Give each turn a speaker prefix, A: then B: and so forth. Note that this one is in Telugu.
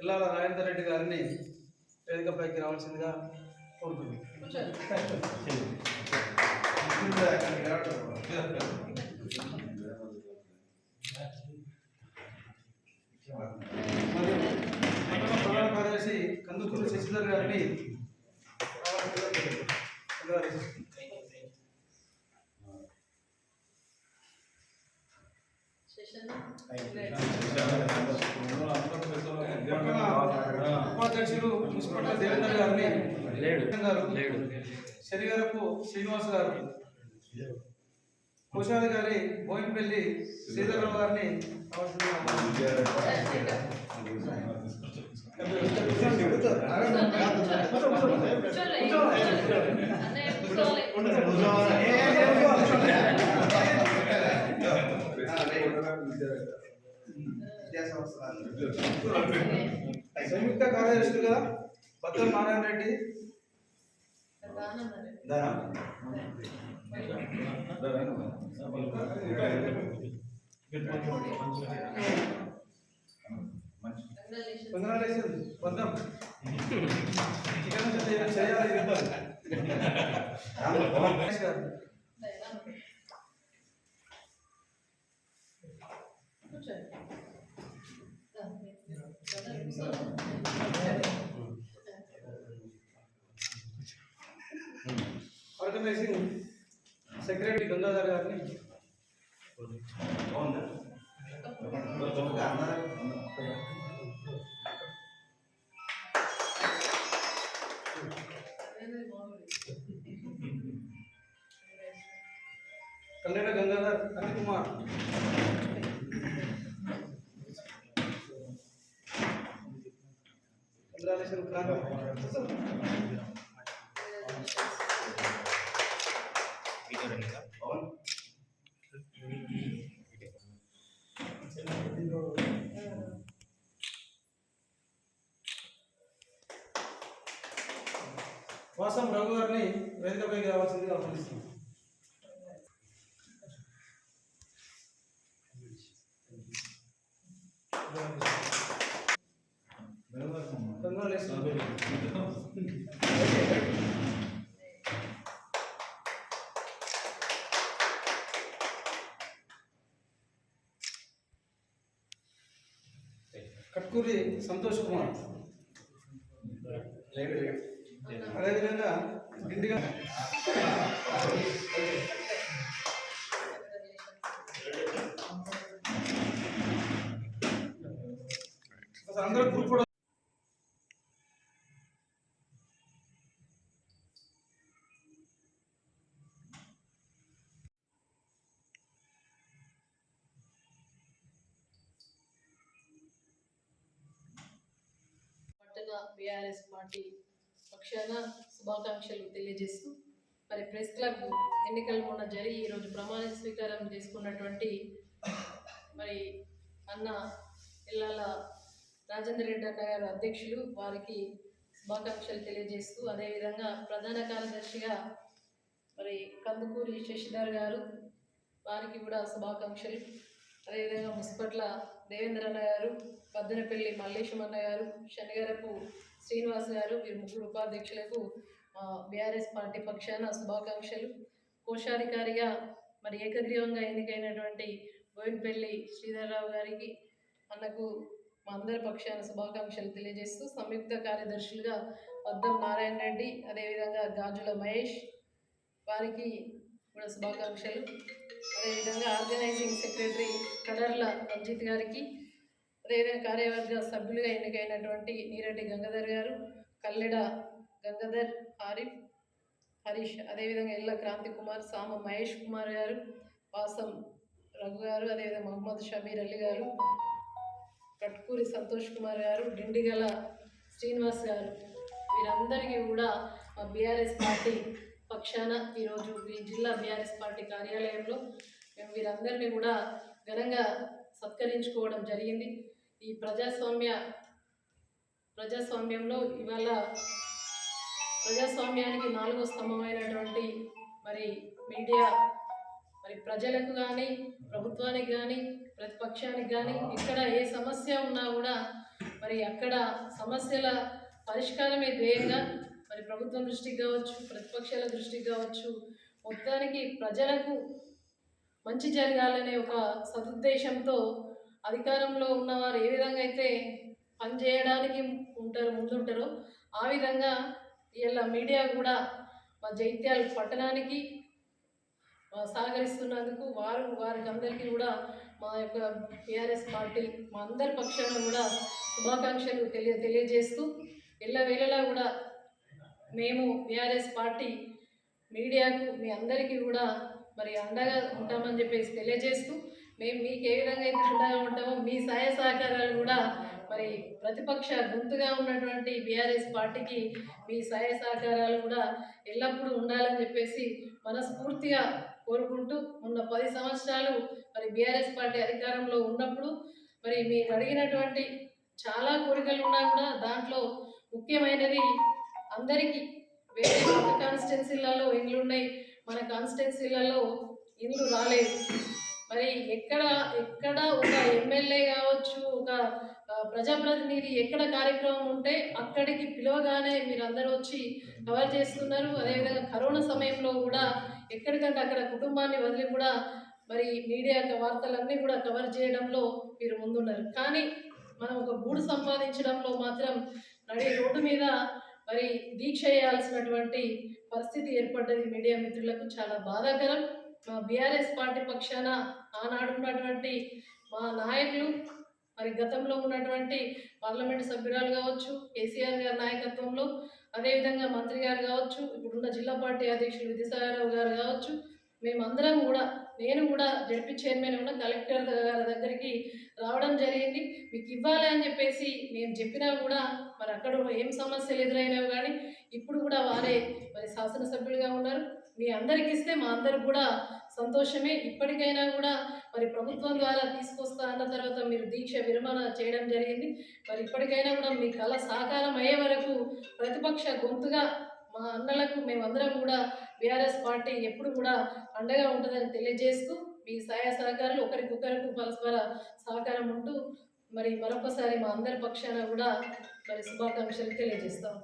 A: పిల్లల రాజేందర్ రెడ్డి గారిని వేదికపైకి రావాల్సిందిగా కోరుతున్నాను. ప్రధాన కార్యదర్శి కందుకూరు శశిధర్ గారిని రావాల్సిందిగా ఉపాధ్యక్షులు మున్సిపల్ దేవేందర్ గారిని
B: లేడు.
A: గారు
B: లేడు.
A: శనిగారపు శ్రీనివాస్ గారు కోశాధికారి బోయినపల్లి శ్రీధరరావు గారిని రావాల్సిందిగా సంయుక్త కార్యదర్శులుగా భక్తుల నారాయణ రెడ్డి. చేయాలి చేయాలి ఇద్దరు. రమేష్ గారు ఆర్గనైజింగ్ సెక్రటరీ గంగాధర్ గారిని కల్లెడ గంగాధర్ అనిల్ కుమార్ వాసం రఘు గారిని వేదికపైకి రావాల్సిందిగా ఆహ్వానిస్తున్నాం కట్కూరి సంతోష్ కుమార్. అదేవిధంగా గిండిగా అందరూ గ్రూప్ కూడా
C: పట్టణ బీఆర్ఎస్ పార్టీ పక్షాన శుభాకాంక్షలు తెలియజేస్తూ మరి ప్రెస్ క్లబ్ ఎన్నికలు మొన్న జరిగి ఈరోజు ప్రమాణ స్వీకారం చేసుకున్నటువంటి మరి అన్న ఇల్లాల రాజేంద్ర రెడ్డి అన్న గారు అధ్యక్షులు వారికి శుభాకాంక్షలు తెలియజేస్తూ అదేవిధంగా ప్రధాన కార్యదర్శిగా మరి కందుకూరి శశిధర్ గారు వారికి కూడా శుభాకాంక్షలు అదేవిధంగా ముసుపట్ల దేవేంద్ర అన్న గారు పద్దనపల్లి మల్లేశం అన్న గారు శనిగారపు శ్రీనివాస్ గారు వీరు ముగ్గురు ఉపాధ్యక్షులకు బీఆర్ఎస్ పార్టీ పక్షాన శుభాకాంక్షలు. కోశాధికారిగా మరి ఏకగ్రీవంగా ఎన్నికైనటువంటి బోయినపల్లి శ్రీధర్రావు గారికి అన్నకు మా అందరి పక్షాన శుభాకాంక్షలు తెలియజేస్తూ సంయుక్త కార్యదర్శులుగా వద్దం నారాయణ రెడ్డి అదేవిధంగా గాజుల మహేష్ వారికి కూడా శుభాకాంక్షలు. అదేవిధంగా ఆర్గనైజింగ్ సెక్రటరీ ఎర్రర్ల రంజిత్ గారికి అదేవిధంగా కార్యవర్గ సభ్యులుగా ఎన్నికైనటువంటి నీరెడ్డి గంగాధర్ గారు కల్లెడ గంగాధర్ ఆరిఫ్ హరీష్ అదేవిధంగా ఇళ్ళ క్రాంతి కుమార్ సామ మహేష్ కుమార్ గారు వాసం రఘు గారు అదేవిధంగా మహమ్మద్ షబీర్ అలీ గారు కట్కూరి సంతోష్ కుమార్ గారు డిండిగల శ్రీనివాస్ గారు. వీరందరికీ కూడా మా బీఆర్ఎస్ పార్టీ పక్షాన ఈరోజు ఈ జిల్లా బీఆర్ఎస్ పార్టీ కార్యాలయంలో మేము వీరందరినీ కూడా ఘనంగా సత్కరించుకోవడం జరిగింది. ఈ ప్రజాస్వామ్య ప్రజాస్వామ్యంలో ఇవాళ ప్రజాస్వామ్యానికి నాలుగో స్తంభమైనటువంటి మరి మీడియా మరి ప్రజలకు కానీ ప్రభుత్వానికి కానీ ప్రతిపక్షానికి కానీ ఇక్కడ ఏ సమస్య ఉన్నా కూడా మరి అక్కడ సమస్యల పరిష్కారమే ధ్యేయంగా మరి ప్రభుత్వం దృష్టికి కావచ్చు ప్రతిపక్షాల దృష్టికి కావచ్చు మొత్తానికి ప్రజలకు మంచి జరగాలనే ఒక సదుద్దేశంతో అధికారంలో ఉన్నవారు ఏ విధంగా అయితే పనిచేయడానికి ఉంటారు ముందుంటారో ఆ విధంగా ఇలా మీడియా కూడా మా జైత్యాల పట్టణానికి సహకరిస్తున్నందుకు వారు వారికి అందరికీ కూడా మా యొక్క టీఆర్ఎస్ పార్టీ మా అందరి పక్షాన కూడా శుభాకాంక్షలు తెలియ తెలియజేస్తూ ఎల్లవేళలా కూడా మేము టీఆర్ఎస్ పార్టీ మీడియాకు మీ అందరికీ కూడా మరి అండగా ఉంటామని చెప్పేసి తెలియజేస్తూ మేము మీకు ఏ విధంగా అయితే అండగా ఉంటామో మీ సహాయ సహకారాలు కూడా మరి ప్రతిపక్ష గుంతుగా ఉన్నటువంటి బీఆర్ఎస్ పార్టీకి మీ సహాయ సహకారాలు కూడా ఎల్లప్పుడూ ఉండాలని చెప్పేసి మనస్ఫూర్తిగా కోరుకుంటూ ఉన్న పది సంవత్సరాలు మరి బీఆర్ఎస్ పార్టీ అధికారంలో ఉన్నప్పుడు మరి మీరు అడిగినటువంటి చాలా కోరికలు ఉన్నా కూడా దాంట్లో ముఖ్యమైనది అందరికీ వేరే కాన్స్టిట్యున్సీలలో ఇండ్లు ఉన్నాయి మన కాన్స్టిట్యున్సీలలో ఇండ్లు రాలేదు. మరి ఎక్కడ ఎక్కడ ఒక ఎమ్మెల్యే కావచ్చు ఒక ప్రజాప్రతినిధి ఎక్కడ కార్యక్రమం ఉంటే అక్కడికి పిలవగానే మీరు అందరూ వచ్చి కవర్ చేస్తున్నారు. అదేవిధంగా కరోనా సమయంలో కూడా ఎక్కడికంటే అక్కడ కుటుంబాన్ని వదిలి కూడా మరి మీడియా వార్తలన్నీ కూడా కవర్ చేయడంలో మీరు ముందున్నారు. కానీ మనం ఒక గూడు సంపాదించడంలో మాత్రం నడి రోడ్డు మీద మరి దీక్ష చేయాల్సినటువంటి పరిస్థితి ఏర్పడ్డది. మీడియా మిత్రులకు చాలా బాధాకరం. మా బీఆర్ఎస్ పార్టీ పక్షాన ఆనాడు ఉన్నటువంటి మా నాయకులు మరి గతంలో ఉన్నటువంటి పార్లమెంట్ సభ్యురాలు కావచ్చు కేసీఆర్ గారి నాయకత్వంలో అదేవిధంగా మంత్రి గారు కావచ్చు ఇప్పుడున్న జిల్లా పార్టీ అధ్యక్షులు విద్యాసాగరరావు గారు కావచ్చు మేమందరం కూడా నేను కూడా జడ్పీ చైర్మన్ ఉన్న కలెక్టర్ గారి దగ్గరికి రావడం జరిగింది. మీకు ఇవ్వాలి అని చెప్పేసి నేను చెప్పినా కూడా మరి అక్కడ ఏం సమస్యలు ఎదురైనవి కానీ ఇప్పుడు కూడా వారే శాసనసభ్యులుగా ఉన్నారు. మీ అందరికి ఇస్తే మా అందరికి కూడా సంతోషమే. ఇప్పటికైనా కూడా మరి ప్రభుత్వం ద్వారా తీసుకొస్తా అన్న తర్వాత మీరు దీక్ష విరమణ చేయడం జరిగింది. మరి ఇప్పటికైనా కూడా మీ కళ సాకారం అయ్యే వరకు ప్రతిపక్ష గొంతుగా మా అన్నలకు మేమందరం కూడా బీఆర్ఎస్ పార్టీ ఎప్పుడు కూడా అండగా ఉంటుందని తెలియజేస్తూ మీ సహాయ సహకారాలు ఒకరికొకరికి పరస్పర సహకారం ఉంటూ మరి మరొకసారి మా అందరి పక్షాన కూడా మరి శుభాకాంక్షలు తెలియజేస్తాం.